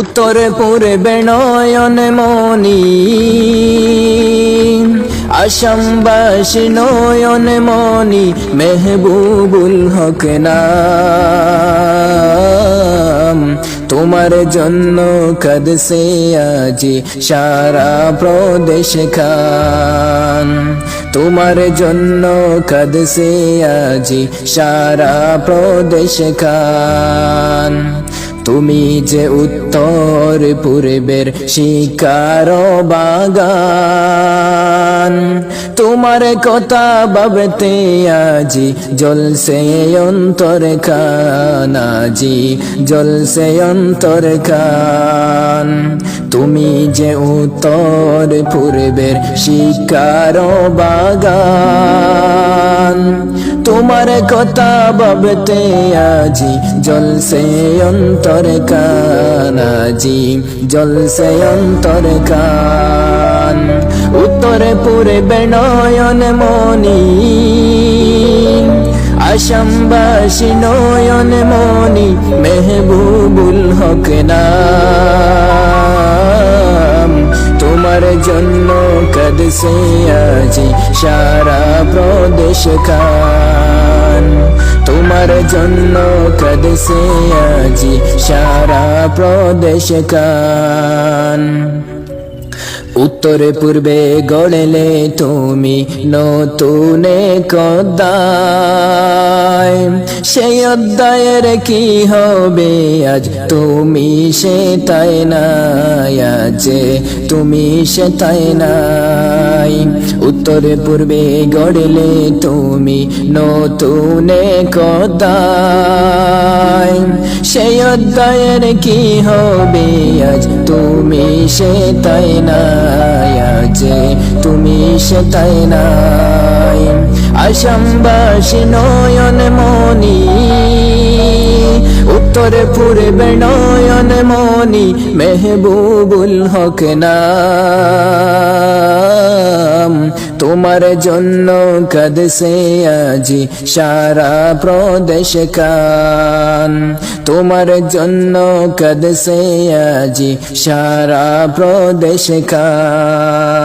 উত্তরে পূর্বে নয়ন মনি, আসামবাসী নয়ন মনি, মেহবুবুল হক নাম। তোমার জন্য কদসে আজি সারা প্রদেশ খান। তোমার জন্য কদসে আজি সারা প্রদেশ খান। তুমি যে উত্তর পূর্বের শিকার বাগান। তোমার কথা বাবতে আজি জলসে অন্তর খান, আজি জলসে অন্তর খান। তুমি যে উত্তর পূর্বের শিকার বাগান, তোমার কথা বাবতে আজি জলসে অন্তর কান জলসে অন্তর কান উত্তরে পূর্বে নয়ন মনি আসামবাসী নয়ন মনি মেহবুবুল হক নাম। তোমার জন্য কদসে আজি, সারা প্রদেশ খান। তোমার জন্য কদসে আজি, সারা প্রদেশ খান। উত্তরে পূর্বে গড়লে তুমি নতুনে কদায়। সেই অধ্যায়ের কি হবে? আজ তুমি সে তাই না আজ তুমি সে তাই নাই। উত্তরে পূর্বে গড়লে তুমি নতুন কদায় সেই অধ্যায়ের কি হবে? আজ তুমি সে তাই নাই তুমি সে তাই নাই। আসামবাসী নয়ন মনি উত্তরে পূর্বে নয়ন মনি মেহবুবুল হক নাম। তোমার জন্য কদসে আজি সারা প্রদেশ কান। তোমার জন্য কদসে আজি সারা প্রদেশ কান।